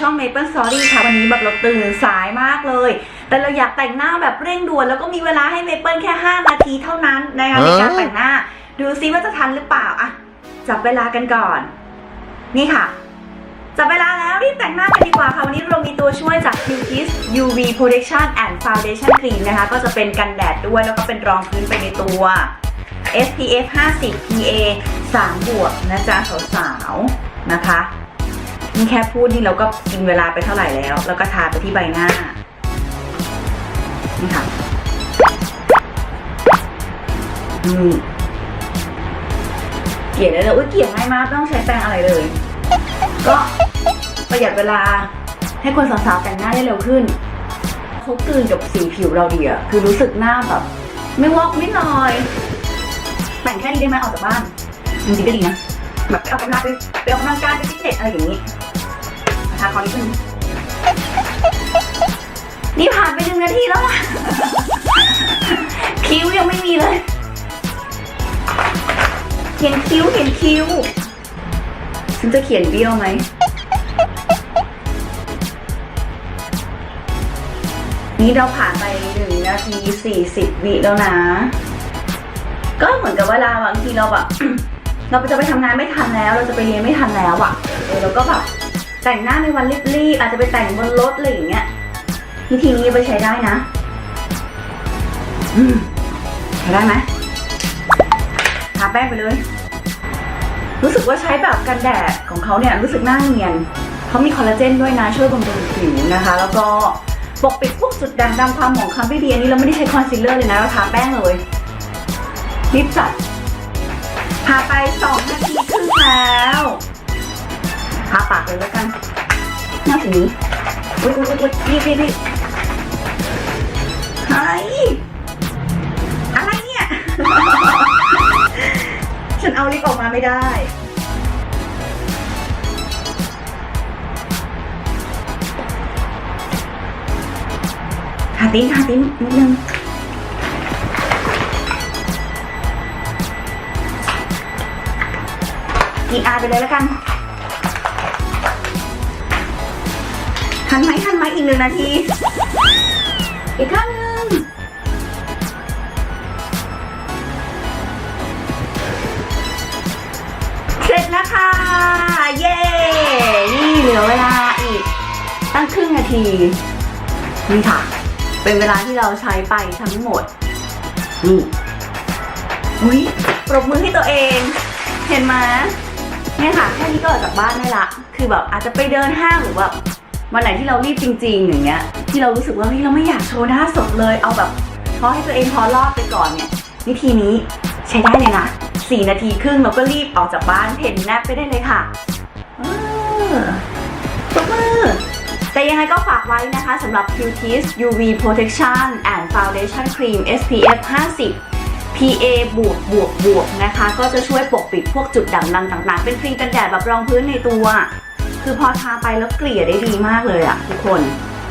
ช่อง Maple Story ค่ะ วันนี้แบบเราตื่นสายมากเลย แต่เราอยากแต่งหน้าแบบเร่งด่วน แล้วก็มีเวลาให้ Maple แค่ 5 นาทีเท่านั้นนะคะในการแต่งหน้า ดูซิว่าจะทันหรือเปล่าอะจับเวลากันก่อน นี่ค่ะจับเวลาแล้วรีบแต่งหน้ากันดีกว่าค่ะ วันนี้เรามีตัวช่วยจาก q k i s UV Protection and Foundation Cream นะคะ ก็จะเป็นกันแดดด้วยแล้วก็เป็นรองพื้นไปในตัว SPF 50 PA 3 บวกนะจ๊ะสาวๆนะคะ นี่แค่พูดนี่เราก็กินเวลาไปเท่าไหร่แล้ว แล้วก็ทาไปที่ใบหน้า นี่ค่ะอืมเกลี่ยได้เลยอุ้ยเกลี่ยง่ายมากไม่ต้องใช้แปรงอะไรเลย ก็ประหยัดเวลาให้คนสาวๆแต่งหน้าได้เร็วขึ้นเขากลืนกับสีผิวเราดีอะคือรู้สึกหน้าแบบ ไม่วอกไม่ลอย แต่งแค่นี้ได้ไหมออกจากบ้านจริงๆก็ดีนะแบบไปออกกำลังไปไปออกกำลังกายไปฟิตเนสอะไรอย่างนี้ ทาคอนิดนึงนี่ผ่านไปหนึ่งนาทีแล้วอะคิ้วยังไม่มีเลย เขียนคิ้วเขียนคิ้ว ฉันจะเขียนเบี้ยวไหมนี่เราผ่านไปหนึ่งนาทีสี่สิบวิแล้วนะ ก็เหมือนกับเวลาบางทีเราแบบเราจะไปทำงานไม่ทันแล้ว เราจะไปเรียนไม่ทันแล้วอะ่ะเออเราก็แบบ แต่งหน้าในวันรีบๆอาจจะไปแต่งบนรถอะไรอย่างเงี้ยวิธีนี้ไปใช้ได้นะ อืมใช้ได้ไหมทาแป้งไปเลย รู้สึกว่าใช้แบบกันแดดของเขาเนี่ยรู้สึกหน้าเนียนเขามีคอลลาเจนด้วยนะช่วยบำรุงผิวนะคะ แล้วก็ปกปิดพวกจุดด่างดำความหมองคล้ำไม่ดีอันนี้เราไม่ได้ใช้คอนซีลเลอร์เลยนะเราทาแป้งเลยรีบจัดทาไปสองนาทีครึ่งแล้วาปากเลยแล้วกันน้าสีนี้อุ้ยอุ้ยอุ้ยรีบรีบรีบเฮ้ยอะไรเนี่ย ฉันเอาลิปออกมาไม่ได้ทาติ้งทาติ้งนิดนึงกีอาไปเลยแล้วกัน ทันไหมทันไหมอีกหนึ่งนาที อีกข้างหนึ่งเสร็จแล้วค่ะ เย้ นี่เหลือเวลาอีก ตั้งครึ่งนาที นี่ค่ะ เป็นเวลาที่เราใช้ไปทั้งหมด นี่อุ้ยปรบมือให้ตัวเอง เห็นไหมเนี่ยค่ะ แค่นี้ก็ออกจากบ้านได้ละ คือแบบอาจจะไปเดินห้างหรือแบบ วันไหนที่เรารีบจริง ๆ อย่างเงี้ย ที่เรารู้สึกว่าเฮ้ยเราไม่อยากโชว์หน้าสดเลย เอาแบบพอให้ตัวเองพอรอดไปก่อนเนี่ยวิธีนี้ใช้ได้เลยนะ4นาทีครึ่งเราก็รีบออกจากบ้านเห็นแนบไปได้เลยค่ะปมือแต่ยังไงก็ฝากไว้นะคะสำหรับ q t i s UV Protection and Foundation Cream SPF 50 PA บวกบวกบวกนะคะ ก็จะช่วยปกปิดพวกจุดด่างดำต่างๆ เป็นครีมกันแดดแบบรองพื้นในตัว คือพอทาไปแล้วเกลี่ยได้ดีมากเลยอะทุกคน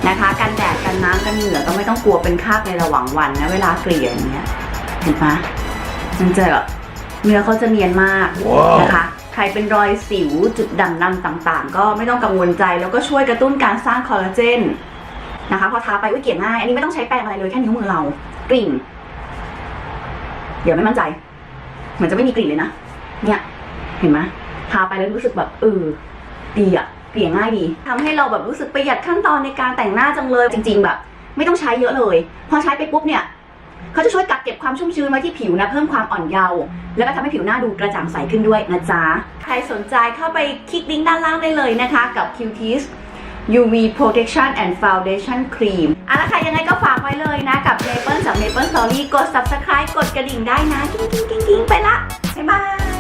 นะคะกันแดดกันน้ำกันเหงื่อก็ไม่ต้องกลัวเป็นคราบในระหว่างวันนะเวลาเกลี่ยอย่างเงี้ยเห็นปะมันจะแบบเนื้อเขาจะเนียนมากนะคะใครเป็นรอยสิวจุดด่างดำต่างๆ ก็ไม่ต้องกังวลใจแล้วก็ช่วยกระตุ้นการสร้างคอลลาเจนนะคะพอทาไปอุ้ยเกลี่ยง่าย อันนี้ไม่ต้องใช้แปรงอะไรเลยแค่นิ้วมือเรา กลิ่น เดี๋ยวไม่มั่นใจ เหมือนจะไม่มีกลิ่นเลยนะเนี่ย เห็นไหมทาไปแล้วรู้สึกแบบเออ ดีอะเกลี่ยง่ายดีทำให้เราแบบรู้สึกประหยัดขั้นตอนในการแต่งหน้าจังเลย จริง ๆ แบบ ไม่ต้องใช้เยอะเลย พอใช้ไปปุ๊บเนี่ยเขาจะช่วยกักเก็บความชุ่มชื้นไว้ที่ผิวนะเพิ่มความอ่อนเยาว์แล้วก็ทำให้ผิวหน้าดูกระจ่างใสขึ้นด้วยนะจ๊ะใครสนใจเข้าไปคลิกลิงก์ด้านล่างได้เลยนะคะ กับ q t i s UV Protection and Foundation Cream อะแล้วค่ะยังไงก็ฝากไว้เลยนะ กับ Maple จาก Maple Story กด Subscribe กดกระดิ่งได้นะ กิ้งกิ้งกิ้งกิ้งไปละ บ๊ายบาย